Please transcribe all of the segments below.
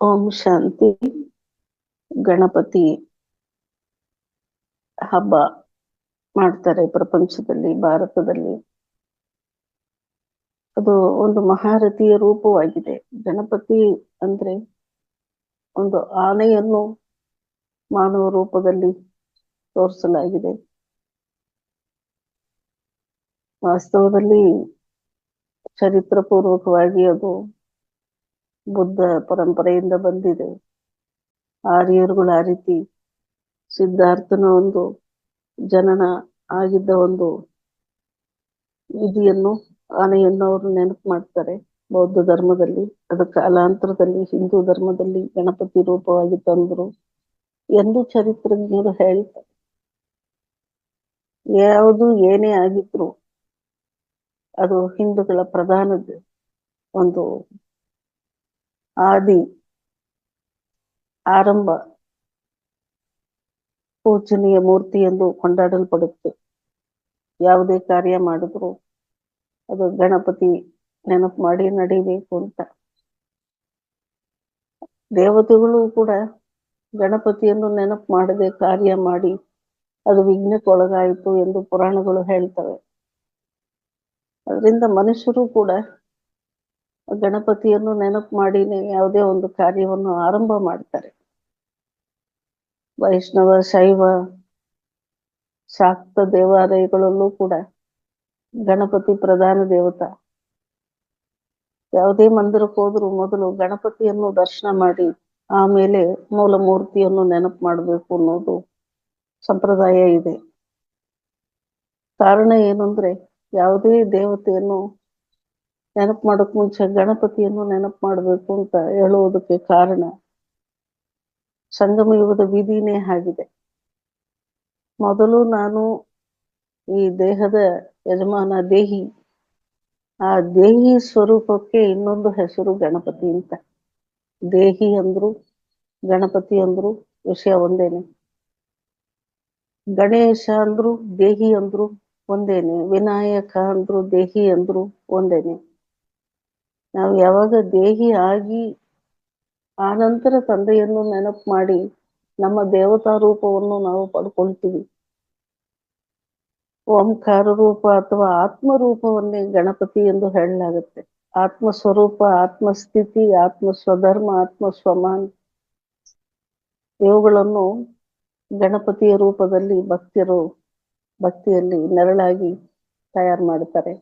ಓಂ ಶಾಂತಿ. ಗಣಪತಿ ಹಬ್ಬ ಮಾಡ್ತಾರೆ ಪ್ರಪಂಚದಲ್ಲಿ, ಭಾರತದಲ್ಲಿ. ಅದು ಒಂದು ಮಹಾರಥಿಯ ರೂಪವಾಗಿದೆ. ಗಣಪತಿ ಅಂದ್ರೆ ಒಂದು ಆನೆಯನ್ನು ಮಾನವ ರೂಪದಲ್ಲಿ ತೋರಿಸಲಾಗಿದೆ. ವಾಸ್ತವದಲ್ಲಿ ಚರಿತ್ರ ಪೂರ್ವಕವಾಗಿ ಅದು ಬುದ್ಧ ಪರಂಪರೆಯಿಂದ ಬಂದಿದೆ. ಆರ್ಯರುಗಳು ಆ ರೀತಿ ಸಿದ್ಧಾರ್ಥನ ಒಂದು ಜನನ ಆಗಿದ್ದ ಒಂದು ವಿಧಿಯನ್ನು, ಆನೆಯನ್ನು ಅವರು ನೆನಪು ಮಾಡ್ತಾರೆ. ಬೌದ್ಧ ಧರ್ಮದಲ್ಲಿ ಅದು ಕಾಲಾಂತರದಲ್ಲಿ, ಹಿಂದೂ ಧರ್ಮದಲ್ಲಿ ಗಣಪತಿ ರೂಪವಾಗಿ ತಂದ್ರು ಎಂದು ಚರಿತ್ರಜ್ಞರು ಹೇಳ್ತಾರೆ. ಯಾವುದು ಏನೇ ಆಗಿದ್ರು ಅದು ಹಿಂದೂಗಳ ಪ್ರಧಾನ ಒಂದು ಆದಿ ಆರಂಭ ಪೂಜನೀಯ ಮೂರ್ತಿ ಎಂದು ಕೊಂಡಾಡಲ್ಪಡುತ್ತೆ. ಯಾವುದೇ ಕಾರ್ಯ ಮಾಡಿದ್ರು ಅದು ಗಣಪತಿ ನೆನಪು ಮಾಡಿ ನಡಿಬೇಕು ಅಂತ. ದೇವತೆಗಳು ಕೂಡ ಗಣಪತಿಯನ್ನು ನೆನಪು ಮಾಡದೆ ಕಾರ್ಯ ಮಾಡಿ ಅದು ವಿಘ್ನಕ್ಕೊಳಗಾಯಿತು ಎಂದು ಪುರಾಣಗಳು ಹೇಳ್ತವೆ. ಅದರಿಂದ ಮನುಷ್ಯರು ಕೂಡ ಗಣಪತಿಯನ್ನು ನೆನಪು ಮಾಡಿನೇ ಯಾವುದೇ ಒಂದು ಕಾರ್ಯವನ್ನು ಆರಂಭ ಮಾಡ್ತಾರೆ. ವೈಷ್ಣವ, ಶೈವ, ಶಾಕ್ತ ದೇವಾಲಯಗಳಲ್ಲೂ ಕೂಡ ಗಣಪತಿ ಪ್ರಧಾನ ದೇವತಾ. ಯಾವುದೇ ಮಂದಿರಕ್ಕೆ ಹೋದ್ರು ಮೊದಲು ಗಣಪತಿಯನ್ನು ದರ್ಶನ ಮಾಡಿ ಆಮೇಲೆ ಮೂಲ ಮೂರ್ತಿಯನ್ನು ನೆನಪು ಮಾಡಬೇಕು ಅನ್ನೋದು ಸಂಪ್ರದಾಯ ಇದೆ. ಕಾರಣ ಏನಂದ್ರೆ ಯಾವುದೇ ದೇವತೆಯನ್ನು ನೆನಪು ಮಾಡೋಕ್ ಮುಂಚೆ ಗಣಪತಿಯನ್ನು ನೆನಪು ಮಾಡಬೇಕು ಅಂತ ಹೇಳುವುದಕ್ಕೆ ಕಾರಣ ಸಂಗಮ ಯುಗದ ವಿಧಿನೇ ಆಗಿದೆ. ಮೊದಲು ನಾನು ಈ ದೇಹದ ಯಜಮಾನ ದೇಹಿ, ಆ ದೇಹಿ ಸ್ವರೂಪಕ್ಕೆ ಇನ್ನೊಂದು ಹೆಸರು ಗಣಪತಿ ಅಂತ. ದೇಹಿ ಅಂದ್ರು, ಗಣಪತಿ ಅಂದ್ರು, ವಿಷಯ ಒಂದೇನೆ. ಗಣೇಶ ಅಂದ್ರು, ದೇಹಿ ಅಂದ್ರು ಒಂದೇನೆ. ವಿನಾಯಕ ಅಂದ್ರು, ದೇಹಿ ಅಂದ್ರು ಒಂದೇನೆ. ನಾವು ಯಾವಾಗ ದೇಹಿ ಆಗಿ ಆನಂತರ ತಂದೆಯನ್ನು ನೆನಪು ಮಾಡಿ ನಮ್ಮ ದೇವತಾ ರೂಪವನ್ನು ನಾವು ಪಡ್ಕೊಳ್ತೀವಿ. ಓಂಕಾರ ರೂಪ ಅಥವಾ ಆತ್ಮ ರೂಪವನ್ನೇ ಗಣಪತಿ ಎಂದು ಹೇಳಲಾಗುತ್ತೆ. ಆತ್ಮ ಸ್ವರೂಪ ಆತ್ಮಸ್ಥಿತಿ ಆತ್ಮ ಸ್ವಧರ್ಮ, ಆತ್ಮ ಸ್ವಮಾನ್ ಇವುಗಳನ್ನು ಗಣಪತಿಯ ರೂಪದಲ್ಲಿ ಭಕ್ತರು ಭಕ್ತಿಯಲ್ಲಿ ನೆರಳಾಗಿ ತಯಾರು ಮಾಡ್ತಾರೆ.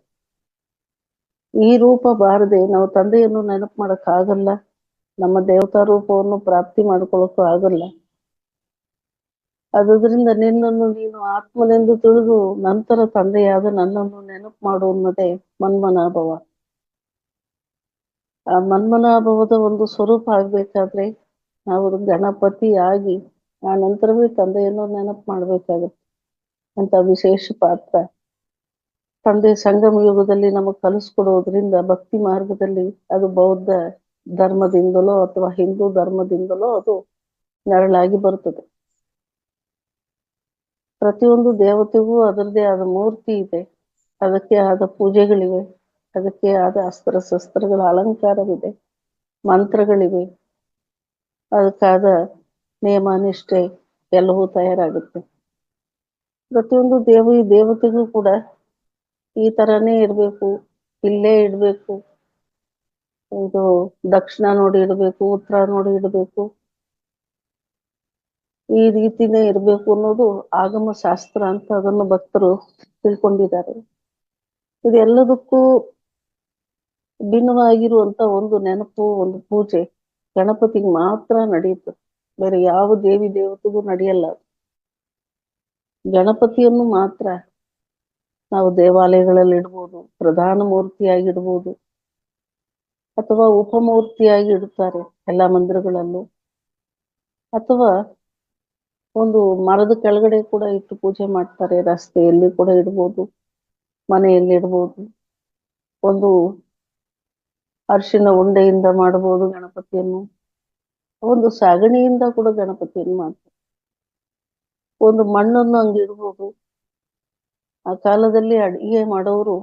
ಈ ರೂಪ ಬಾರದೆ ನಾವು ತಂದೆಯನ್ನು ನೆನಪು ಮಾಡಕ್ ಆಗಲ್ಲ. ನಮ್ಮ ದೇವತಾ ರೂಪವನ್ನು ಪ್ರಾಪ್ತಿ ಮಾಡ್ಕೊಳಕ್ಕೂ ಆಗಲ್ಲ. ಅದರಿಂದ ನಿನ್ನನ್ನು ನೀನು ಆತ್ಮನೆಂದು ತಿಳಿದು ನಂತರ ತಂದೆಯಾದ ನನ್ನನ್ನು ನೆನಪು ಮಾಡು ಅನ್ನೋದೇ ಮನ್ಮನಾಭವ. ಆ ಮನ್ಮನಾಭವದ ಒಂದು ಸ್ವರೂಪ ಆಗ್ಬೇಕಾದ್ರೆ ನಾವು ಗಣಪತಿ ಆಗಿ ಆ ನಂತರವೇ ತಂದೆಯನ್ನು ನೆನಪು ಮಾಡ್ಬೇಕಾಗತ್ತೆ. ಅಂತ ವಿಶೇಷ ಪಾತ್ರ. ತಂದೆ ಸಂಗಮ ಯುಗದಲ್ಲಿ ನಮಗೆ ಕಲಿಸ್ಕೊಡೋದ್ರಿಂದ ಭಕ್ತಿ ಮಾರ್ಗದಲ್ಲಿ ಅದು ಬೌದ್ಧ ಧರ್ಮದಿಂದಲೋ ಅಥವಾ ಹಿಂದೂ ಧರ್ಮದಿಂದಲೋ ಅದು ನೆರಳಾಗಿ ಬರ್ತದೆ. ಪ್ರತಿಯೊಂದು ದೇವತೆಗೂ ಅದರದೇ ಆದ ಮೂರ್ತಿ ಇದೆ. ಅದಕ್ಕೆ ಆದ ಪೂಜೆಗಳಿವೆ. ಅದಕ್ಕೆ ಆದ ಅಸ್ತ್ರ ಶಸ್ತ್ರಗಳ ಅಲಂಕಾರವಿದೆ. ಮಂತ್ರಗಳಿವೆ. ಅದಕ್ಕಾದ ನಿಯಮ ನಿಷ್ಠೆ ಎಲ್ಲವೂ ತಯಾರಾಗುತ್ತೆ. ಪ್ರತಿಯೊಂದು ದೇವಿ ದೇವತೆಗೂ ಕೂಡ ಈ ತರನೇ ಇರ್ಬೇಕು, ಇಲ್ಲೇ ಇಡ್ಬೇಕು. ಇದು ದಕ್ಷಿಣ ನೋಡಿ ಇಡಬೇಕು, ಉತ್ತರ ನೋಡಿ ಇಡಬೇಕು. ಈ ರೀತಿನೇ ಇರ್ಬೇಕು ಅನ್ನೋದು ಆಗಮ ಶಾಸ್ತ್ರ ಅಂತ ಅದನ್ನು ಭಕ್ತರು ತಿಳ್ಕೊಂಡಿದ್ದಾರೆ. ಇದೆಲ್ಲದಕ್ಕೂ ಭಿನ್ನವಾಗಿರುವಂತ ಒಂದು ನೆನಪು, ಒಂದು ಪೂಜೆ. ಗಣಪತಿಗೆ ಮಾತ್ರ ನಡೆಯುತ್ತೆ. ಬೇರೆ ಯಾವ ದೇವಿ ದೇವತೆಗೂ ನಡೆಯಲ್ಲ. ಗಣಪತಿಯನ್ನು ಮಾತ್ರ ನಾವು ದೇವಾಲಯಗಳಲ್ಲಿ ಇಡ್ಬೋದು ಪ್ರಧಾನ ಮೂರ್ತಿಯಾಗಿ ಇಡ್ಬೋದು ಅಥವಾ ಉಪಮೂರ್ತಿಯಾಗಿ ಇಡುತ್ತಾರೆ ಎಲ್ಲಾ ಮಂದಿರಗಳಲ್ಲೂ. ಅಥವಾ ಒಂದು ಮರದ ಕೆಳಗಡೆ ಕೂಡ ಇಟ್ಟು ಪೂಜೆ ಮಾಡ್ತಾರೆ, ರಸ್ತೆಯಲ್ಲಿ ಕೂಡ ಇಡ್ಬೋದು ಮನೆಯಲ್ಲಿ ಇಡ್ಬೋದು ಒಂದು ಅರಿಶಿನ ಉಂಡೆಯಿಂದ ಮಾಡಬಹುದು ಗಣಪತಿಯನ್ನು, ಒಂದು ಸಾಗಣಿಯಿಂದ ಕೂಡ ಗಣಪತಿಯನ್ನು ಮಾಡ್ತಾರೆ. ಒಂದು ಮಣ್ಣನ್ನು ಹಂಗೆ ಇಡ್ಬೋದು. ಆ ಕಾಲದಲ್ಲಿ ಅಡಿಗೆ ಮಾಡೋರು,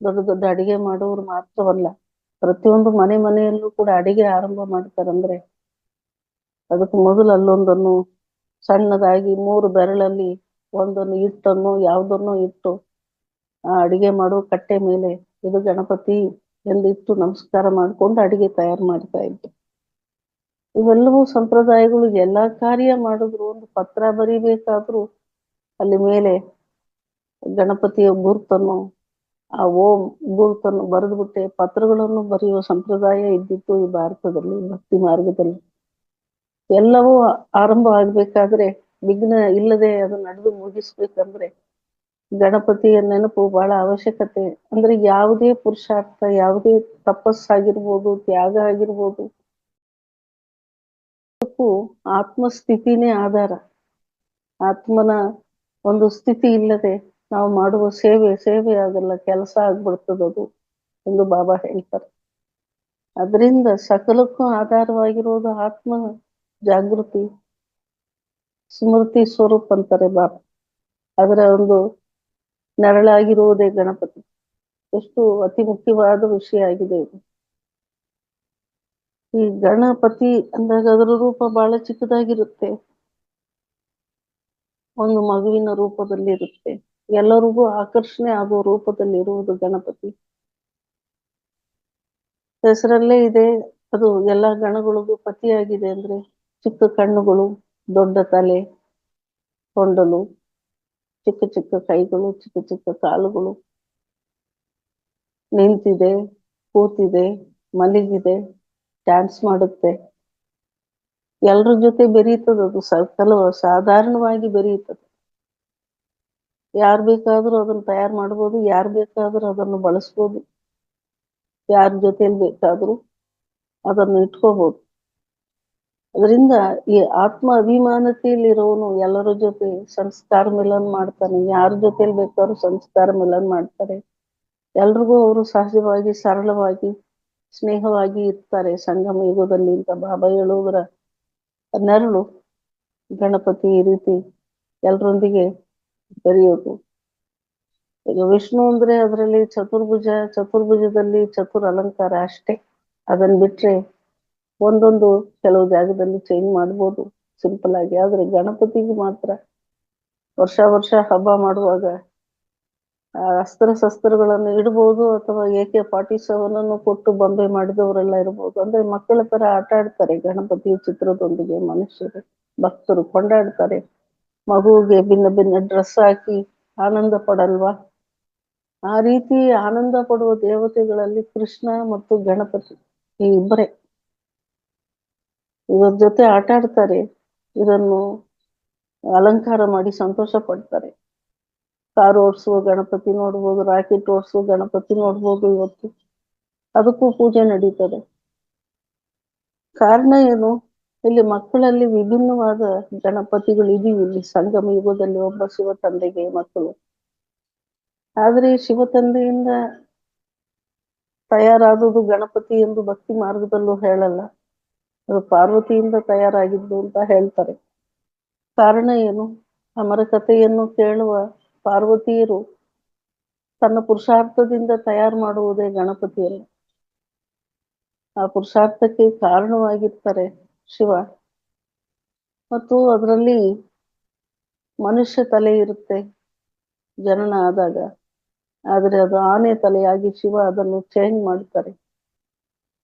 ದೊಡ್ಡ ದೊಡ್ಡ ಅಡಿಗೆ ಮಾಡೋರು ಮಾತ್ರವಲ್ಲ, ಪ್ರತಿಯೊಂದು ಮನೆ ಮನೆಯಲ್ಲೂ ಕೂಡ ಅಡಿಗೆ ಆರಂಭ ಮಾಡ್ತಾರಂದ್ರೆ, ಅದಕ್ಕೆ ಮೊದಲು ಅಲ್ಲೊಂದನ್ನು ಸಣ್ಣದಾಗಿ ಮೂರು ಬೆರಳಲ್ಲಿ ಒಂದನ್ನು ಹಿಟ್ಟನ್ನು, ಯಾವುದನ್ನು ಇಟ್ಟು ಆ ಅಡಿಗೆ ಮಾಡುವ ಕಟ್ಟೆ ಮೇಲೆ ಇದು ಗಣಪತಿ ಎಂದಿಟ್ಟು ನಮಸ್ಕಾರ ಮಾಡ್ಕೊಂಡು ಅಡಿಗೆ ತಯಾರು ಮಾಡ್ತಾ ಇದ್ರು ಇವೆಲ್ಲವೂ ಸಂಪ್ರದಾಯಗಳು, ಎಲ್ಲಾ ಕಾರ್ಯ ಮಾಡಿದ್ರು, ಒಂದು ಪತ್ರ ಬರಿಬೇಕಾದ್ರೂ ಅಲ್ಲಿ ಮೇಲೆ ಗಣಪತಿಯ ಗುರುತನ್ನು ಆ ಓಂ ಗುರುತನ್ನು ಬರೆದ್ಬಿಟ್ಟೆ, ಪತ್ರಗಳನ್ನು ಬರೆಯುವ ಸಂಪ್ರದಾಯ ಇದ್ದಿತ್ತು ಈ ಭಾರತದಲ್ಲಿ, ಭಕ್ತಿ ಮಾರ್ಗದಲ್ಲಿ. ಎಲ್ಲವೂ ಆರಂಭ ಆಗ್ಬೇಕಾದ್ರೆ, ವಿಘ್ನ ಇಲ್ಲದೆ ಅದು ನಡೆದು ಮುಗಿಸ್ಬೇಕಂದ್ರೆ ಗಣಪತಿಯ ನೆನಪು ಬಹಳ ಅವಶ್ಯಕತೆ. ಅಂದ್ರೆ ಯಾವುದೇ ಪುರುಷಾರ್ಥ, ಯಾವುದೇ ತಪಸ್ಸಾಗಿರ್ಬೋದು, ತ್ಯಾಗ ಆಗಿರ್ಬೋದು ಆತ್ಮಸ್ಥಿತಿನೇ ಆಧಾರ. ಆತ್ಮನ ಒಂದು ಸ್ಥಿತಿ ಇಲ್ಲದೆ ನಾವು ಮಾಡುವ ಸೇವೆ ಸೇವೆ ಆಗಲ್ಲ ಕೆಲಸ ಆಗ್ಬಿಡ್ತದದು ಎಂದು ಬಾಬಾ ಹೇಳ್ತಾರೆ. ಅದರಿಂದ ಸಕಲಕ್ಕೂ ಆಧಾರವಾಗಿರೋದು ಆತ್ಮ ಜಾಗೃತಿ, ಸ್ಮೃತಿ ಸ್ವರೂಪ ಅಂತಾರೆ ಬಾಬಾ. ಅದರ ಒಂದು ನೆರಳಾಗಿರುವುದೇ ಗಣಪತಿ. ಎಷ್ಟು ಅತಿ ಮುಖ್ಯವಾದ ವಿಷಯ ಆಗಿದೆ ಇದು. ಈ ಗಣಪತಿ ಅಂದಾಗ ಅದರ ರೂಪ ಬಹಳ ಚಿಕ್ಕದಾಗಿರುತ್ತೆ. ಒಂದು ಮಗುವಿನ ರೂಪದಲ್ಲಿ ಇರುತ್ತೆ ಎಲ್ಲರಿಗೂ ಆಕರ್ಷಣೆ ಆಗುವ ರೂಪದಲ್ಲಿ ಇರುವುದು ಗಣಪತಿ. ಹೆಸರಲ್ಲೇ ಇದೆ, ಅದು ಎಲ್ಲ ಗಣಗಳಿಗೂ ಪತಿಯಾಗಿದೆ ಅಂದ್ರೆ ಚಿಕ್ಕ ಕಣ್ಣುಗಳು, ದೊಡ್ಡ ತಲೆ ಕೊಂಡಲು ಚಿಕ್ಕ ಚಿಕ್ಕ ಕೈಗಳು, ಚಿಕ್ಕ ಚಿಕ್ಕ ಕಾಲುಗಳು. ನಿಂತಿದೆ, ಕೂತಿದೆ, ಮಲಗಿದೆ ಡ್ಯಾನ್ಸ್ ಮಾಡುತ್ತೆ. ಎಲ್ರ ಜೊತೆ ಬೆರೀತದ ಅದು ಕೆಲವು ಸಾಧಾರಣವಾಗಿ ಬೆರೆಯುತ್ತದೆ ಯಾರ್ ಬೇಕಾದ್ರೂ ಅದನ್ನ ತಯಾರ್ ಮಾಡ್ಬೋದು, ಯಾರ್ ಬೇಕಾದ್ರೂ ಅದನ್ನು ಬಳಸ್ಬೋದು, ಯಾರ ಜೊತೆಯಲ್ಲಿ ಬೇಕಾದ್ರೂ ಅದನ್ನು ಇಟ್ಕೋಬಹುದು ಅದರಿಂದ ಈ ಆತ್ಮ ಅಭಿಮಾನತೆಯಲ್ಲಿರೋನು ಎಲ್ಲರ ಜೊತೆ ಸಂಸ್ಕಾರ ಮಿಲನ್ ಮಾಡ್ತಾನೆ. ಯಾರ ಜೊತೆಲಿ ಬೇಕಾದ್ರೂ ಸಂಸ್ಕಾರ ಮಿಲನ್ ಮಾಡ್ತಾರೆ. ಎಲ್ರಿಗೂ ಅವರು ಸಹಜವಾಗಿ, ಸರಳವಾಗಿ, ಸ್ನೇಹವಾಗಿ ಇರ್ತಾರೆ ಸಂಗಮ ಯುಗದಲ್ಲಿ ಅಂತ. ಬಾಬಾ ಹೇಳುವುದರ ನೆರಳು ಗಣಪತಿ ಈ ರೀತಿ ಎಲ್ಲರೊಂದಿಗೆ ಬೆರೆಯೋದು ಈಗ ವಿಷ್ಣು ಅಂದ್ರೆ ಅದರಲ್ಲಿ ಚತುರ್ಭುಜ, ಚತುರ್ಭುಜದಲ್ಲಿ ಚತುರ್ ಅಲಂಕಾರ ಅಷ್ಟೇ. ಅದನ್ ಬಿಟ್ರೆ ಒಂದೊಂದು ಕೆಲವು ಜಾಗದಲ್ಲಿ ಚೇಂಜ್ ಮಾಡ್ಬೋದು ಸಿಂಪಲ್ ಆಗಿ. ಆದ್ರೆ ಗಣಪತಿಗೆ ಮಾತ್ರ ವರ್ಷ ವರ್ಷ ಹಬ್ಬ ಮಾಡುವಾಗ ಅಸ್ತ್ರ ಶಸ್ತ್ರಗಳನ್ನು ಇಡ್ಬೋದು ಅಥವಾ ಏಕೆ ಅನ್ನು ಕೊಟ್ಟು ಬೊಂಬೆ ಮಾಡಿದವರೆಲ್ಲ ಇರ್ಬೋದು. ಅಂದ್ರೆ ಮಕ್ಕಳ ತರ ಆಟ ಆಡ್ತಾರೆ ಗಣಪತಿ ಚಿತ್ರದೊಂದಿಗೆ ಮನುಷ್ಯರು, ಭಕ್ತರು ಕೊಂಡಾಡ್ತಾರೆ. ಮಗುವಿಗೆ ಭಿನ್ನ ಭಿನ್ನ ಡ್ರೆಸ್ ಹಾಕಿ ಆನಂದ ಪಡಲ್ವಾ? ಆ ರೀತಿ ಆನಂದ ಪಡುವ ದೇವತೆಗಳಲ್ಲಿ ಕೃಷ್ಣ ಮತ್ತು ಗಣಪತಿ ಈ ಇಬ್ಬರೇ. ಇವರ ಜೊತೆ ಆಟ ಆಡ್ತಾರೆ, ಇದನ್ನು ಅಲಂಕಾರ ಮಾಡಿ ಸಂತೋಷ ಪಡ್ತಾರೆ. ಕಾರು ಓಡಿಸುವ ಗಣಪತಿ ನೋಡ್ಬೋದು, ರಾಕೆಟ್ ಓಡಿಸುವ ಗಣಪತಿ ನೋಡ್ಬೋದು ಇವತ್ತು. ಅದಕ್ಕೂ ಪೂಜೆ ನಡೀತದೆ. ಕಾರಣ ಏನು? ಇಲ್ಲಿ ಮಕ್ಕಳಲ್ಲಿ ವಿಭಿನ್ನವಾದ ಗಣಪತಿಗಳು ಇದೀವಿ ಇಲ್ಲಿ ಸಂಗಮ ಯುಗದಲ್ಲಿ ಒಬ್ಬ ಶಿವ ತಂದೆಗೆ ಮಕ್ಕಳು. ಆದ್ರೆ ಶಿವ ತಂದೆಯಿಂದ ತಯಾರಾದುದು ಗಣಪತಿ ಎಂದು ಭಕ್ತಿ ಮಾರ್ಗದಲ್ಲೂ ಹೇಳಲ್ಲ. ಅದು ಪಾರ್ವತಿಯಿಂದ ತಯಾರಾಗಿದ್ದು ಅಂತ ಹೇಳ್ತಾರೆ. ಕಾರಣ ಏನು? ಅಮರ ಕಥೆಯನ್ನು ಕೇಳುವ ಪಾರ್ವತಿಯರು ತನ್ನ ಪುರುಷಾರ್ಥದಿಂದ ತಯಾರು ಮಾಡುವುದೇ ಗಣಪತಿಯಲ್ಲ. ಆ ಪುರುಷಾರ್ಥಕ್ಕೆ ಕಾರಣವಾಗಿರ್ತಾರೆ ಶಿವ. ಮತ್ತು ಅದರಲ್ಲಿ ಮನುಷ್ಯ ತಲೆ ಇರುತ್ತೆ, ಜನನ ಆದಾಗ. ಆದ್ರೆ ಅದು ಆನೆ ತಲೆಯಾಗಿ ಶಿವ ಅದನ್ನು ಚೇಂಜ್ ಮಾಡ್ತಾರೆ.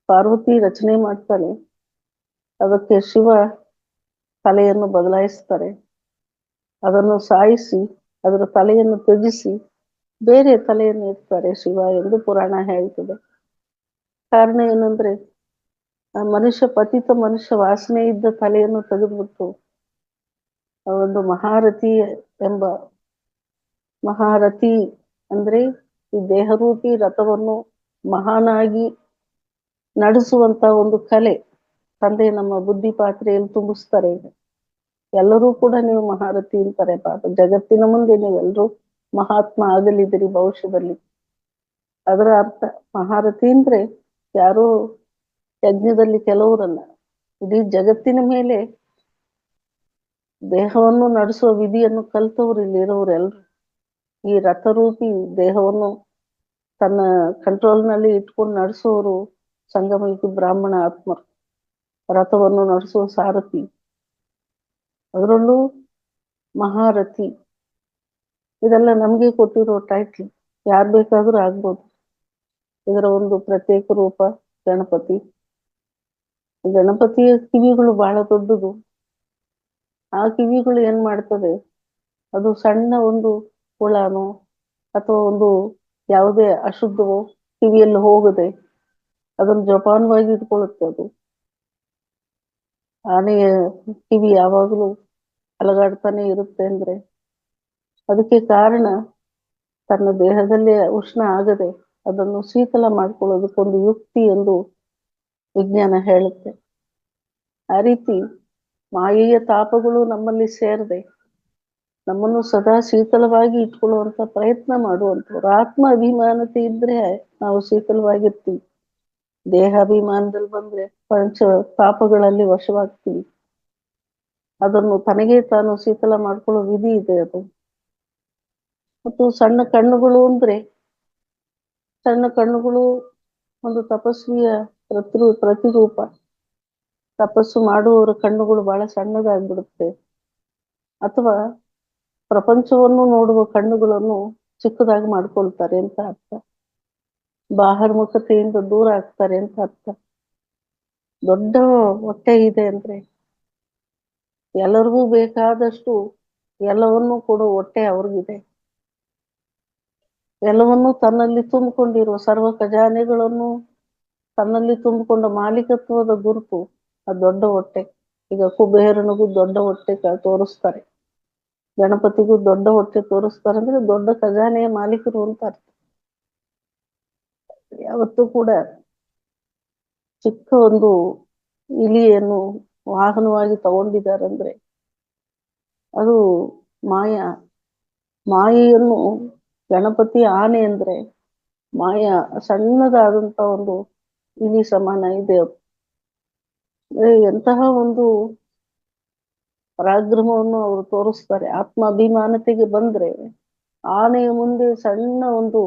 ಪಾರ್ವತಿ ರಚನೆ ಮಾಡ್ತಾನೆ. ಅದಕ್ಕೆ ಶಿವ ತಲೆಯನ್ನು ಬದಲಾಯಿಸ್ತಾರೆ. ಅದನ್ನು ಸಾಯಿಸಿ, ಅದರ ತಲೆಯನ್ನು ತ್ಯಜಿಸಿ ಬೇರೆ ತಲೆಯನ್ನು ಇಡ್ತಾರೆ ಶಿವ ಎಂದು ಪುರಾಣ ಹೇಳ್ತದೆ. ಕಾರಣ ಏನಂದ್ರೆ ಆ ಮನುಷ್ಯ ಪತಿತ ಮನುಷ್ಯ ವಾಸನೆ ಇದ್ದ ತಲೆಯನ್ನು ತೆಗೆದುಬಿಟ್ಟು ಒಂದು ಮಹಾರಥಿ ಎಂಬ ಮಹಾರಥಿ ಅಂದ್ರೆ ಈ ದೇಹರೂಪಿ ರಥವನ್ನು ಮಹಾನಾಗಿ ನಡೆಸುವಂತ ಒಂದು ಕಲೆ ತಂದೆ ನಮ್ಮ ಬುದ್ಧಿ ಪಾತ್ರೆಯಲ್ಲಿ ತುಂಬಿಸ್ತಾರೆ. ಎಲ್ಲರೂ ಕೂಡ ನೀವು ಮಹಾರಥಿ ಅಂತಾರೆ ಪಾಪ. ಜಗತ್ತಿನ ಮುಂದೆ ನೀವೆಲ್ಲರೂ ಮಹಾತ್ಮ ಆಗಲಿದ್ದೀರಿ ಭವಿಷ್ಯದಲ್ಲಿ. ಅದರ ಅರ್ಥ ಮಹಾರಥಿ ಅಂದ್ರೆ ಯಾರೋ ಯಜ್ಞದಲ್ಲಿ ಕೆಲವರಲ್ಲ ಇಡೀ ಜಗತ್ತಿನ ಮೇಲೆ ದೇಹವನ್ನು ನಡೆಸುವ ವಿಧಿಯನ್ನು ಕಲ್ತವ್ರು ಇಲ್ಲಿ ಈ ರಥರೂಪಿ ದೇಹವನ್ನು ತನ್ನ ಕಂಟ್ರೋಲ್ನಲ್ಲಿ ಇಟ್ಕೊಂಡು ನಡೆಸೋರು ಸಂಗಮಯುಗಿ ಬ್ರಾಹ್ಮಣ ಆತ್ಮರು ರಥವನ್ನು ನಡೆಸುವ ಸಾರಥಿ. ಅದರಲ್ಲೂ ಮಹಾರಥಿ. ಇದೆಲ್ಲ ನಮಗೆ ಕೊಟ್ಟಿರೋ ಟೈಟ್ಲ್ ಯಾರು ಬೇಕಾದ್ರೂ ಆಗ್ಬೋದು. ಇದರ ಒಂದು ಪ್ರತ್ಯೇಕ ರೂಪ ಗಣಪತಿ. ಗಣಪತಿಯ ಕಿವಿಗಳು ಬಹಳ ದೊಡ್ಡದು. ಆ ಕಿವಿಗಳು ಏನ್ ಮಾಡ್ತದೆ? ಅದು ಸಣ್ಣ ಒಂದು ಹುಳನೋ ಅಥವಾ ಒಂದು ಯಾವುದೇ ಅಶುದ್ಧವೋ ಕಿವಿಯಲ್ಲಿ ಹೋಗದೆ ಅದನ್ನು ಜೋಪಾನವಾಗಿ ಇಟ್ಕೊಳ್ಳುತ್ತೆ ಅದು. ಆನೆಯ ಕಿವಿ ಯಾವಾಗಲೂ ಅಲಗಾಡ್ತಾನೆ ಇರುತ್ತೆ ಅಂದ್ರೆ ಅದಕ್ಕೆ ಕಾರಣ ತನ್ನ ದೇಹದಲ್ಲಿ ಉಷ್ಣ ಆಗದೆ ಅದನ್ನು ಶೀತಲ ಮಾಡ್ಕೊಳ್ಳೋದಕ್ಕೊಂದು ಯುಕ್ತಿ ಎಂದು ವಿಜ್ಞಾನ ಹೇಳುತ್ತೆ. ಆ ರೀತಿ ಮಾಯೆಯ ತಾಪಗಳು ನಮ್ಮಲ್ಲಿ ಸೇರದೆ, ನಮ್ಮನ್ನು ಸದಾ ಶೀತಲವಾಗಿ ಇಟ್ಕೊಳ್ಳುವಂತ ಪ್ರಯತ್ನ ಮಾಡುವಂಥವ್ರು. ಆತ್ಮ ಅಭಿಮಾನತೆ ಇದ್ರೆ ನಾವು ಶೀತಲವಾಗಿರ್ತೀವಿ. ದೇಹ ಅಭಿಮಾನದಲ್ಲಿ ಬಂದ್ರೆ ಪಂಚ ತಾಪಗಳಲ್ಲಿ ವಶವಾಗ್ತೀವಿ. ಅದನ್ನು ತನಗೆ ತಾನು ಶೀತಲ ಮಾಡ್ಕೊಳ್ಳೋ ವಿಧಿ ಇದೆ ಅದು. ಮತ್ತು ಸಣ್ಣ ಕಣ್ಣುಗಳು ಅಂದ್ರೆ, ಸಣ್ಣ ಕಣ್ಣುಗಳು ಒಂದು ತಪಸ್ವಿಯ ಪ್ರತಿ ಪ್ರತಿರೂಪ. ತಪಸ್ಸು ಮಾಡುವವರ ಕಣ್ಣುಗಳು ಬಹಳ ಸಣ್ಣದಾಗ್ಬಿಡುತ್ತೆ. ಅಥವಾ ಪ್ರಪಂಚವನ್ನು ನೋಡುವ ಕಣ್ಣುಗಳನ್ನು ಚಿಕ್ಕದಾಗಿ ಮಾಡ್ಕೊಳ್ತಾರೆ ಅಂತ ಅರ್ಥ. ಬಾಹರ್ಮುಖತೆಯಿಂದ ದೂರ ಆಗ್ತಾರೆ ಅಂತ ಅರ್ಥ. ದೊಡ್ಡ ಹೊಟ್ಟೆ ಇದೆ ಅಂದ್ರೆ ಎಲ್ಲರಿಗೂ ಬೇಕಾದಷ್ಟು ಎಲ್ಲವನ್ನೂ ಕೂಡ ಹೊಟ್ಟೆ ಅವ್ರಿಗಿದೆ. ಎಲ್ಲವನ್ನೂ ತನ್ನಲ್ಲಿ ತುಂಬಿಕೊಂಡಿರುವ ಸರ್ವ ಖಜಾನೆಗಳನ್ನು ತನ್ನಲ್ಲಿ ತುಂಬಿಕೊಂಡ ಮಾಲೀಕತ್ವದ ಗುರುತು ಆ ದೊಡ್ಡ ಹೊಟ್ಟೆ. ಈಗ ಕುಬೇರನಿಗೂ ದೊಡ್ಡ ಹೊಟ್ಟೆ ತೋರಿಸ್ತಾರೆ. ಗಣಪತಿಗೂ ದೊಡ್ಡ ಹೊಟ್ಟೆ ತೋರಿಸ್ತಾರೆ ಅಂದ್ರೆ ದೊಡ್ಡ ಖಜಾನೆಯ ಮಾಲೀಕರು ಅಂತ ಅರ್ಥ. ಯಾವತ್ತೂ ಕೂಡ ಚಿಕ್ಕ ಒಂದು ಇಲಿಯನ್ನು ವಾಹನವಾಗಿ ತಗೊಂಡಿದ್ದಾರೆ ಅಂದ್ರೆ ಅದು ಮಾಯ. ಮಾಯೆಯನ್ನು ಗಣಪತಿ ಆನೆ ಅಂದ್ರೆ ಮಾಯ, ಸಣ್ಣದಾದಂತ ಒಂದು ಇಲಿ ಸಮಾನ ಇದೆ. ಎಂತಹ ಒಂದು ಪರಾಗ್ರಮವನ್ನು ಅವರು ತೋರಿಸ್ತಾರೆ. ಆತ್ಮಾಭಿಮಾನತೆಗೆ ಬಂದ್ರೆ ಆನೆಯ ಮುಂದೆ ಸಣ್ಣ ಒಂದು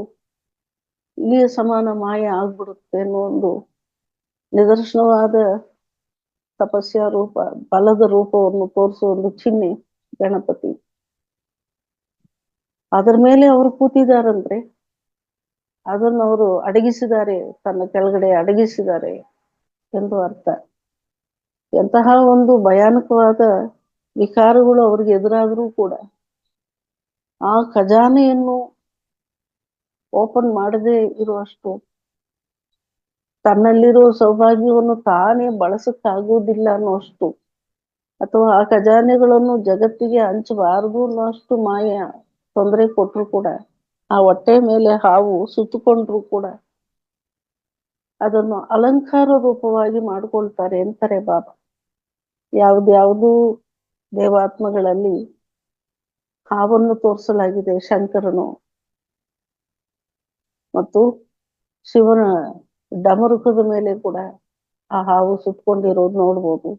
ಇಲ್ಲಿ ಸಮಾನ ಮಾಯ ಆಗ್ಬಿಡುತ್ತೆ ಅನ್ನೋ ಒಂದು ನಿದರ್ಶನವಾದ ತಪಸ್ಯ ರೂಪ, ಬಲದ ರೂಪವನ್ನು ತೋರಿಸುವ ಒಂದು ಚಿಹ್ನೆ ಗಣಪತಿ. ಅದರ ಮೇಲೆ ಅವರು ಕೂತಿದಾರಂದ್ರೆ ಅದನ್ನು ಅವರು ಅಡಗಿಸಿದ್ದಾರೆ, ತನ್ನ ಕೆಳಗಡೆ ಅಡಗಿಸಿದ್ದಾರೆ ಎಂದು ಅರ್ಥ. ಎಂತಹ ಒಂದು ಭಯಾನಕವಾದ ವಿಕಾರಗಳು ಅವ್ರಿಗೆ ಎದುರಾದರೂ ಕೂಡ ಆ ಖಜಾನೆಯನ್ನು ಓಪನ್ ಮಾಡದೇ ಇರುವಷ್ಟು ತನ್ನಲ್ಲಿರೋ ಸೌಭಾಗ್ಯವನ್ನು ತಾನೇ ಬಳಸಕ್ಕಾಗುವುದಿಲ್ಲ ಅನ್ನೋಷ್ಟು ಅಥವಾ ಆ ಖಜಾನೆಗಳನ್ನು ಜಗತ್ತಿಗೆ ಹಂಚಬಾರದು ಅನ್ನೋಷ್ಟು ಮಾಯ, ತೊಂದರೆ ಕೊಟ್ಟರು ಕೂಡ ಆ ಹೊಟ್ಟೆ ಮೇಲೆ ಹಾವು ಸುತ್ತಕೊಂಡ್ರು ಕೂಡ ಅದನ್ನು ಅಲಂಕಾರ ರೂಪವಾಗಿ ಮಾಡ್ಕೊಳ್ತಾರೆ ಅಂತಾರೆ ಬಾಬಾ. ಯಾವ್ದ್ಯಾವುದು ದೇವಾತ್ಮಗಳಲ್ಲಿ ಹಾವನ್ನು ತೋರಿಸಲಾಗಿದೆ ಶಂಕರನು ಮತ್ತು ಶಿವನ ಡಮರುಖದ ಮೇಲೆ ಕೂಡ ಆ ಹಾವು ಸುತ್ಕೊಂಡಿರೋದು ನೋಡ್ಬೋದು.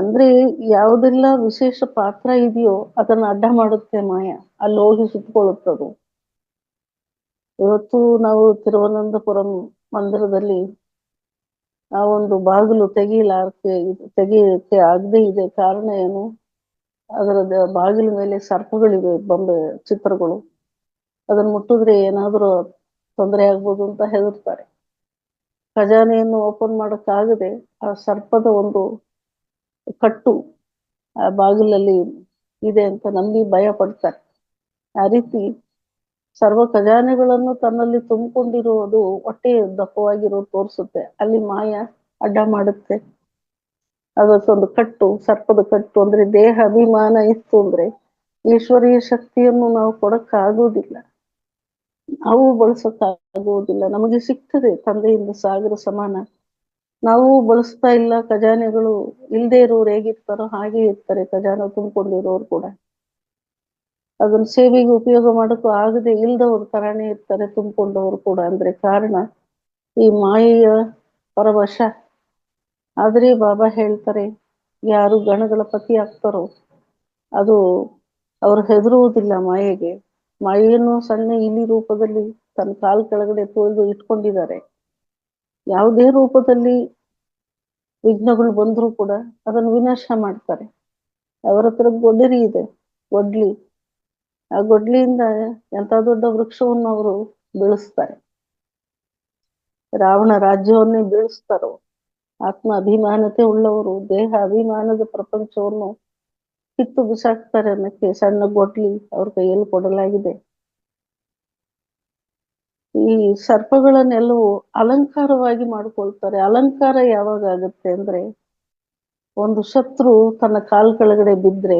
ಅಂದ್ರೆ ಯಾವ್ದೆಲ್ಲ ವಿಶೇಷ ಪಾತ್ರ ಇದೆಯೋ ಅದನ್ನ ಅಡ್ಡ ಮಾಡುತ್ತೆ ಮಾಯ. ಅಲ್ಲಿ ಹೋಗಿ ಸುತ್ತಕೊಳ್ಳುತ್ತದು ಇವತ್ತು ನಾವು ತಿರುವನಂತಪುರಂ ಮಂದಿರದಲ್ಲಿ ಆ ಒಂದು ಬಾಗಿಲು ತೆಗೀಲಾರ್ಕೆ ತೆಗೀಲಿಕ್ಕೆ ಆಗದೆ ಇದೆ. ಕಾರಣ ಏನು? ಅದರ ಬಾಗಿಲ ಮೇಲೆ ಸರ್ಪಗಳಿವೆ ಬೊಂಬೆ ಚಿತ್ರಗಳು. ಅದನ್ನ ಮುಟ್ಟಿದ್ರೆ ಏನಾದರೂ ತೊಂದರೆ ಆಗ್ಬೋದು ಅಂತ ಹೆದರ್ತಾರೆ. ಖಜಾನೆಯನ್ನು ಓಪನ್ ಮಾಡಕ್ಕಾಗದೆ ಆ ಸರ್ಪದ ಒಂದು ಕಟ್ಟು ಆ ಬಾಗಿಲಲ್ಲಿ ಇದೆ ಅಂತ ನಂಬಿ ಭಯ ಪಡ್ತಾರೆ. ಆ ರೀತಿ ಸರ್ವ ಖಜಾನೆಗಳನ್ನು ತನ್ನಲ್ಲಿ ತುಂಬಿಕೊಂಡಿರುವುದು ಹೊಟ್ಟೆ ದಪ್ಪವಾಗಿರೋ ತೋರಿಸುತ್ತೆ. ಅಲ್ಲಿ ಮಾಯ ಅಡ್ಡ ಮಾಡುತ್ತೆ. ಅದಕ್ಕೊಂದು ಕಟ್ಟು, ಸರ್ಪದ ಕಟ್ಟು ಅಂದ್ರೆ ದೇಹ ಅಭಿಮಾನ ಇತ್ತು ಅಂದ್ರೆ ಈಶ್ವರೀಯ ಶಕ್ತಿಯನ್ನು ನಾವು ಕೊಡಕ್ಕಾಗುವುದಿಲ್ಲ. ನಾವು ಬಳಸಕ್ಕಾಗುವುದಿಲ್ಲ. ನಮಗೆ ಸಿಗ್ತದೆ ತಂದೆಯಿಂದ ಸಾಗರ ಸಮಾನ ನಾವು ಬಳಸ್ತಾ ಇಲ್ಲ ಖಜಾನೆಗಳು ಇಲ್ಲದೆ ಇರೋರು ಹೇಗಿರ್ತಾರೋ ಹಾಗೆ ಇರ್ತಾರೆ, ಖಜಾನೆ ತುಂಬಿಕೊಂಡಿರೋರು ಕೂಡ. ಅದನ್ನ ಸೇವೆಗೆ ಉಪಯೋಗ ಮಾಡಕ್ಕೂ ಆಗದೆ ಇಲ್ದವ್ರ ತರಾನೇ ಇರ್ತಾರೆ, ತುಂಬಿಕೊಂಡವರು ಕೂಡ. ಅಂದ್ರೆ ಕಾರಣ, ಈ ಮಾಯೆಯ ಪರವಶ. ಆದ್ರೆ ಬಾಬಾ ಹೇಳ್ತಾರೆ, ಯಾರು ಗಣಗಳ ಪತಿ ಆಗ್ತಾರೋ, ಅದು ಅವ್ರು ಹೆದರುವುದಿಲ್ಲ ಮಾಯೆಗೆ. ಮಾಯೆಯನ್ನು ಸಣ್ಣ ಇಲಿ ರೂಪದಲ್ಲಿ ತನ್ನ ಕಾಲ್ ಕೆಳಗಡೆ ತೊಳೆದು ಇಟ್ಕೊಂಡಿದ್ದಾರೆ. ಯಾವುದೇ ರೂಪದಲ್ಲಿ ವಿಘ್ನಗಳು ಬಂದರೂ ಕೂಡ ಅದನ್ನು ವಿನಾಶ ಮಾಡ್ತಾರೆ. ಅವರ ಹತ್ರ ಗೊಡರಿ ಇದೆ, ಗೊಡ್ಲಿ. ಆ ಗೊಡ್ಲಿಯಿಂದ ಎಂತ ದೊಡ್ಡ ವೃಕ್ಷವನ್ನು ಅವರು ಬೆಳೆಸ್ತಾರೆ. ರಾವಣ ರಾಜ್ಯವನ್ನೇ ಬೆಳೆಸ್ತಾರೋ, ಆತ್ಮ ಅಭಿಮಾನತೆ ಉಳ್ಳವರು, ದೇಹ ಅಭಿಮಾನದ ಪ್ರಪಂಚವನ್ನು ಕಿತ್ತು ಬಿಸಾಕ್ತಾರೆ ಅನ್ನಕ್ಕೆ ಸಣ್ಣ ಗೊಡ್ಲಿ ಅವ್ರ ಕೈಯಲ್ಲಿ ಕೊಡಲಾಗಿದೆ. ಈ ಸರ್ಪಗಳನ್ನೆಲ್ಲವೂ ಅಲಂಕಾರವಾಗಿ ಮಾಡ್ಕೊಳ್ತಾರೆ. ಅಲಂಕಾರ ಯಾವಾಗ ಆಗುತ್ತೆ ಅಂದ್ರೆ ಒಂದು ಶತ್ರು ತನ್ನ ಕಾಲ್ ಕೆಳಗಡೆ ಬಿದ್ರೆ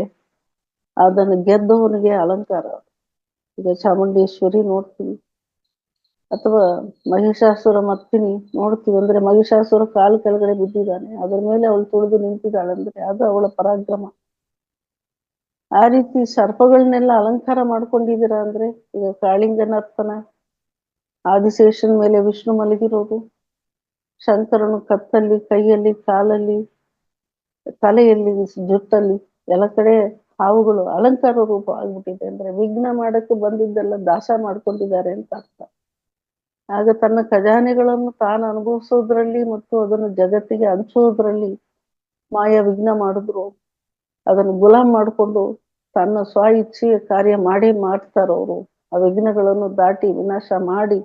ಅದನ್ನು ಗೆದ್ದವನಿಗೆ ಅಲಂಕಾರ. ಈಗ ಚಾಮುಂಡೇಶ್ವರಿ ನೋಡ್ತೀವಿ ಅಥವಾ ಮಹಿಷಾಸುರ ಮತ್ತಿನಿ ನೋಡ್ತೀವಿ. ಅಂದ್ರೆ ಮಹಿಷಾಸುರ ಕಾಲ್ ಕೆಳಗಡೆ ಬಿದ್ದಿದ್ದಾನೆ. ಅದ್ರ ಮೇಲೆ ಅವಳು ತುಳಿದು ನಿಂತಿದ್ದಾಳೆ ಅಂದ್ರೆ ಅದು ಅವಳ ಪರಾಕ್ರಮ. ಆ ರೀತಿ ಸರ್ಪಗಳನ್ನೆಲ್ಲ ಅಲಂಕಾರ ಮಾಡ್ಕೊಂಡಿದ್ದೀರಾ ಅಂದ್ರೆ ಈಗ ಕಾಳಿಂಗನರ್ತನ ಆದಿಶೇಷನ್ ಮೇಲೆ ವಿಷ್ಣು ಮಲಗಿರೋದು. ಶಂಕರನು ಕತ್ತಲ್ಲಿ, ಕೈಯಲ್ಲಿ, ಕಾಲಲ್ಲಿ, ತಲೆಯಲ್ಲಿ, ಜುಟ್ಟಲ್ಲಿ, ಎಲ್ಲ ಕಡೆ ಹಾವುಗಳು, ಅಲಂಕಾರ ರೂಪ ಆಗ್ಬಿಟ್ಟಿದೆ. ಅಂದ್ರೆ ವಿಘ್ನ ಮಾಡಕ್ಕೆ ಬಂದಿದ್ದೆಲ್ಲ ದಾಸ ಮಾಡ್ಕೊಂಡಿದ್ದಾರೆ ಅಂತ ಅರ್ಥ. ಆಗ ತನ್ನ ಖಜಾನೆಗಳನ್ನು ತಾನು ಅನುಭವಿಸೋದ್ರಲ್ಲಿ ಮತ್ತು ಅದನ್ನು ಜಗತ್ತಿಗೆ ಹಂಚೋದ್ರಲ್ಲಿ ಮಾಯ ವಿಘ್ನ ಮಾಡಿದ್ರು. ಅದನ್ನು ಗುಲಾಮ್ ಮಾಡಿಕೊಂಡು ತನ್ನ ಸ್ವ ಇಚ್ಛೆಯ ಕಾರ್ಯ ಮಾಡೇ ಮಾಡ್ತಾರೋರು ಆ ವಿಘ್ನಗಳನ್ನು ದಾಟಿ ವಿನಾಶ ಮಾಡಿ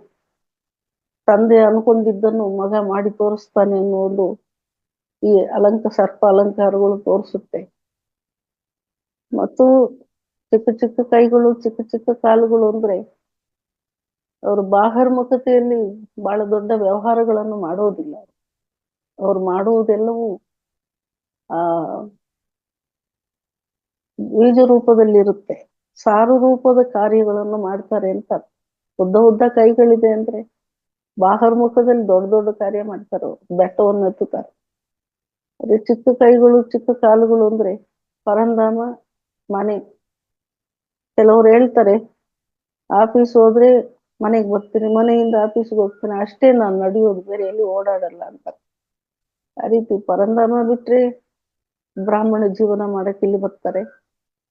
ತಂದೆ ಅನ್ಕೊಂಡಿದ್ದನ್ನು ಮಗ ಮಾಡಿ ತೋರಿಸ್ತಾನೆ ಅನ್ನೋದು ಈ ಅಲಂಕ ಸರ್ಪ ಅಲಂಕಾರಗಳು ತೋರಿಸುತ್ತೆ. ಮತ್ತು ಚಿಕ್ಕ ಚಿಕ್ಕ ಕೈಗಳು, ಚಿಕ್ಕ ಚಿಕ್ಕ ಕಾಲುಗಳು ಅಂದ್ರೆ ಅವರು ಬಾಹರ್ಮುಖತೆಯಲ್ಲಿ ಬಹಳ ದೊಡ್ಡ ವ್ಯವಹಾರಗಳನ್ನು ಮಾಡೋದಿಲ್ಲ. ಅವ್ರು ಮಾಡುವುದೆಲ್ಲವೂ ಆ ಬೀಜ ರೂಪದಲ್ಲಿ ಇರುತ್ತೆ ಸಾರು ರೂಪದ ಕಾರ್ಯಗಳನ್ನು ಮಾಡ್ತಾರೆ ಅಂತ. ಉದ್ದ ಉದ್ದ ಕೈಗಳಿದೆ ಅಂದ್ರೆ ಬಾಹರ್ಮುಖದಲ್ಲಿ ದೊಡ್ಡ ದೊಡ್ಡ ಕಾರ್ಯ ಮಾಡ್ತಾರೆ, ಬೆಟ್ಟವನ್ನು ಎತ್ತುತ್ತಾರೆ ಅದೇ ಚಿಕ್ಕ ಕೈಗಳು, ಚಿಕ್ಕ ಕಾಲುಗಳು ಅಂದ್ರೆ ಪರಂಧಾಮ, ಮನೆ. ಕೆಲವ್ರು ಹೇಳ್ತಾರೆ, ಆಫೀಸ್ ಹೋದ್ರೆ ಮನೆಗೆ ಬರ್ತೀನಿ, ಮನೆಯಿಂದ ಆಫೀಸ್ಗೆ ಹೋಗ್ತೀನಿ, ಅಷ್ಟೇ ನಾನು ನಡೆಯೋದು, ಬೇರೆ ಎಲ್ಲಿ ಓಡಾಡಲ್ಲ ಅಂತ. ಆ ರೀತಿ ಪರಂಧಾಮ ಬಿಟ್ರೆ ಬ್ರಾಹ್ಮಣ ಜೀವನ ಮಾಡಕ್ಕೆ ಇಲ್ಲಿ ಬರ್ತಾರೆ.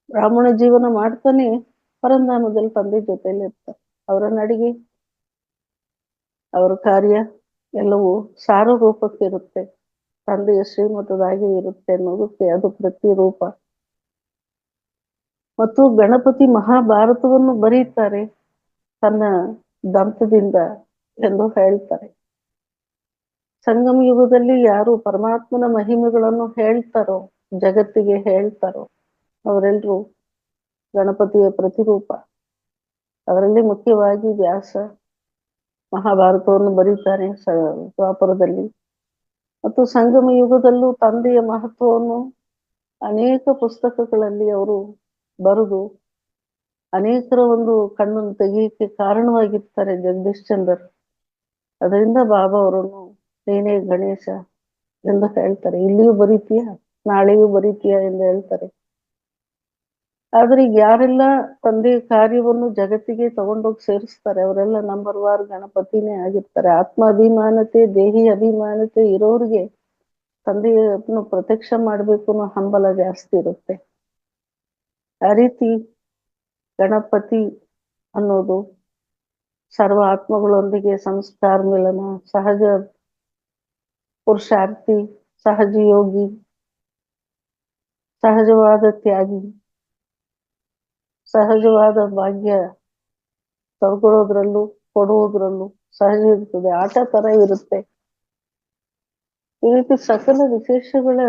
ಬ್ರಾಹ್ಮಣ ಜೀವನ ಮಾಡ್ತಾನೆ, ಪರಂಧಾಮದಲ್ಲಿ ತಂದೆ ಜೊತೆಯಲ್ಲಿ ಇರ್ತಾರೆ ಅವರ ನಡಿಗೆ ಅವರ ಕಾರ್ಯ ಎಲ್ಲವೂ ಸಾರ ರೂಪಕ್ಕೆ ಇರುತ್ತೆ. ತಂದೆಯ ಶ್ರೀಮಠದಾಗೆ ಇರುತ್ತೆ ಅನ್ನೋದಕ್ಕೆ ಅದು ಪ್ರತಿರೂಪ. ಮತ್ತು ಗಣಪತಿ ಮಹಾಭಾರತವನ್ನು ಬರೀತಾರೆ ತನ್ನ ದಂತದಿಂದ ಎಂದು ಹೇಳ್ತಾರೆ. ಸಂಗಮ ಯುಗದಲ್ಲಿ ಯಾರು ಪರಮಾತ್ಮನ ಮಹಿಮೆಗಳನ್ನು ಹೇಳ್ತಾರೋ, ಜಗತ್ತಿಗೆ ಹೇಳ್ತಾರೋ ಅವರೆಲ್ಲರೂ ಗಣಪತಿಯ ಪ್ರತಿರೂಪ. ಅದರಲ್ಲಿ ಮುಖ್ಯವಾಗಿ ವ್ಯಾಸ ಮಹಾಭಾರತವನ್ನು ಬರೀತಾರೆ ದ್ವಾಪರದಲ್ಲಿ. ಮತ್ತು ಸಂಗಮ ಯುಗದಲ್ಲೂ ತಂದೆಯ ಮಹತ್ವವನ್ನು ಅನೇಕ ಪುಸ್ತಕಗಳಲ್ಲಿ ಅವರು ಬರೆದು ಅನೇಕರ ಒಂದು ಕಣ್ಣನ್ನು ತೆಗೆಯಕ್ಕೆ ಕಾರಣವಾಗಿರ್ತಾರೆ ಜಗದೀಶ್ ಚಂದರ್ ಅದರಿಂದ ಬಾಬಾ ಅವರನ್ನು ನೀನೇ ಗಣೇಶ ಎಂದು ಹೇಳ್ತಾರೆ. ಇಲ್ಲಿಯೂ ಬರೀತೀಯ? ನಾಳೆಯೂ ಬರೀತೀಯ ಎಂದು ಹೇಳ್ತಾರೆ. ಆದ್ರೆ ಯಾರೆಲ್ಲ ತಂದೆಯ ಕಾರ್ಯವನ್ನು ಜಗತ್ತಿಗೆ ತಗೊಂಡೋಗಿ ಸೇರಿಸ್ತಾರೆ, ಅವರೆಲ್ಲ ನಂಬರ್ ವಾರ್ ಗಣಪತಿನೇ ಆಗಿರ್ತಾರೆ. ಆತ್ಮ ಅಭಿಮಾನತೆ ದೇಹಿ ಅಭಿಮಾನತೆ ಇರೋರಿಗೆ ತಂದೆಯನ್ನು ಪ್ರತ್ಯಕ್ಷ ಮಾಡ್ಬೇಕು ಅನ್ನೋ ಹಂಬಲ ಜಾಸ್ತಿ ಇರುತ್ತೆ. ಆ ರೀತಿ ಗಣಪತಿ ಅನ್ನೋದು ಸರ್ವ ಆತ್ಮಗಳೊಂದಿಗೆ ಸಂಸ್ಕಾರ, ಮಿಲನ, ಸಹಜ ಪುರುಷಾರ್ಥಿ ಸಹಜ ಯೋಗಿ ಸಹಜವಾದ ತ್ಯಾಗಿ. ಸಹಜವಾದ ಭಾಗ್ಯ ತಗೊಳ್ಳೋದ್ರಲ್ಲೂ ಕೊಡುವುದ್ರಲ್ಲೂ ಸಹಜ ಇರ್ತದೆ. ಆಟ ತರ ಇರುತ್ತೆ. ಈ ರೀತಿ ಸಕಲ ವಿಶೇಷಗಳ,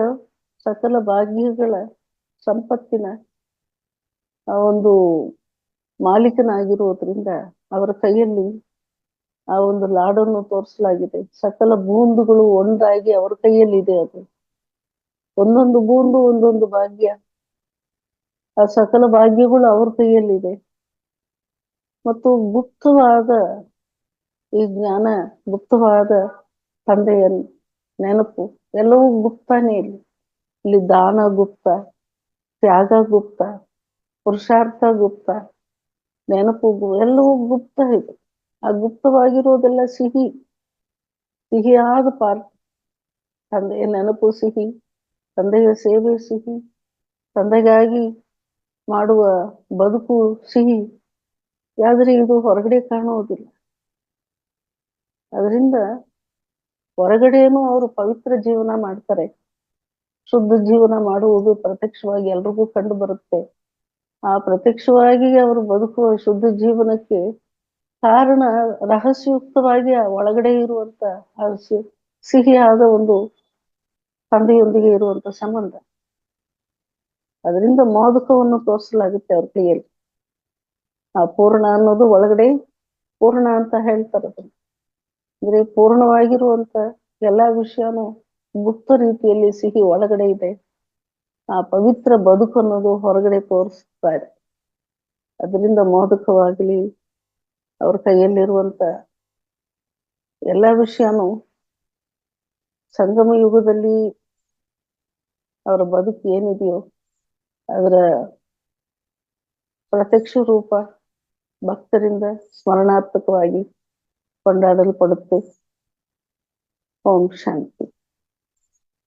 ಸಕಲ ಭಾಗ್ಯಗಳ ಸಂಪತ್ತಿನ, ಆ, ಒಂದು ಮಾಲೀಕನಾಗಿರುವುದರಿಂದ ಅವರ ಕೈಯಲ್ಲಿ ಆ ಒಂದು ಲಾಡನ್ನು ತೋರಿಸಲಾಗಿದೆ. ಸಕಲ ಬೂಂದುಗಳು ಒಂದಾಗಿ ಅವರ ಕೈಯಲ್ಲಿ ಇದೆ ಅದು. ಒಂದೊಂದು ಬೂಂದು, ಒಂದೊಂದು ಭಾಗ್ಯ. ಆ ಸಕಲ ಭಾಗ್ಯಗಳು ಅವ್ರ ಕೈಯಲ್ಲಿದೆ. ಮತ್ತು ಗುಪ್ತವಾದ ಈ ಜ್ಞಾನ, ಗುಪ್ತವಾದ ತಂದೆಯ ನೆನಪು, ಎಲ್ಲವೂ ಗುಪ್ತಾನೇ ಇಲ್ಲಿ. ಇಲ್ಲಿ ದಾನ ಗುಪ್ತ, ತ್ಯಾಗ ಗುಪ್ತ, ಪುರುಷಾರ್ಥ ಗುಪ್ತ, ನೆನಪು ಎಲ್ಲವೂ ಗುಪ್ತ ಇದೆ. ಆ ಗುಪ್ತವಾಗಿರೋದೆಲ್ಲ ಸಿಹಿ. ಸಿಹಿಯಾದ ಪಾರ್ಟ್ ತಂದೆಯ ನೆನಪು ಸಿಹಿ, ತಂದೆಯ ಸೇವೆ ಸಿಹಿ, ತಂದೆಗಾಗಿ ಮಾಡುವ ಬದುಕು ಸಿಹಿ. ಆದರೆ ಇದು ಹೊರಗಡೆ ಕಾಣುವುದಿಲ್ಲ. ಅದರಿಂದ ಹೊರಗಡೆನೂ ಅವರು ಪವಿತ್ರ ಜೀವನ ಮಾಡ್ತಾರೆ. ಶುದ್ಧ ಜೀವನ ಮಾಡುವುದು ಪ್ರತ್ಯಕ್ಷವಾಗಿ ಎಲ್ರಿಗೂ ಕಂಡು ಬರುತ್ತೆ. ಆ ಪ್ರತ್ಯಕ್ಷವಾಗಿ ಅವರು ಬದುಕುವ ಶುದ್ಧ ಜೀವನಕ್ಕೆ ಕಾರಣ ರಹಸ್ಯಯುಕ್ತವಾಗಿ ಒಳಗಡೆ ಇರುವಂತ ಸಿಹಿಯಾದ ಒಂದು ತಂದೆಯೊಂದಿಗೆ ಇರುವಂತ ಸಂಬಂಧ. ಅದರಿಂದ ಮೋದಕವನ್ನು ತೋರಿಸಲಾಗುತ್ತೆ ಅವ್ರ ಕೈಯಲ್ಲಿ. ಆ ಪೂರ್ಣ ಅನ್ನೋದು ಒಳಗಡೆ ಪೂರ್ಣ ಅಂತ ಹೇಳ್ತಾರೆ ಅದನ್ನ. ಅಂದ್ರೆ ಪೂರ್ಣವಾಗಿರುವಂತ ಎಲ್ಲಾ ವಿಷಯನೂ ಗುಪ್ತ ರೀತಿಯಲ್ಲಿ ಸಿಹಿ ಒಳಗಡೆ ಇದೆ. ಆ ಪವಿತ್ರ ಬದುಕು ಅನ್ನೋದು ಹೊರಗಡೆ ತೋರಿಸ್ತಾ ಇದೆ. ಅದರಿಂದ ಮೋದಕವಾಗಲಿ ಅವ್ರ ಕೈಯಲ್ಲಿರುವಂತ ಎಲ್ಲಾ ವಿಷಯನೂ ಸಂಗಮ ಯುಗದಲ್ಲಿ ಅವರ ಬದುಕು ಏನಿದೆಯೋ ಅದರ ಪ್ರತ್ಯಕ್ಷ ರೂಪ ಭಕ್ತರಿಂದ ಸ್ಮರಣಾರ್ಥಕವಾಗಿ ಕೊಂಡಾಡಲ್ಪಡುತ್ತೆ. ಓಂ ಶಾಂತಿ.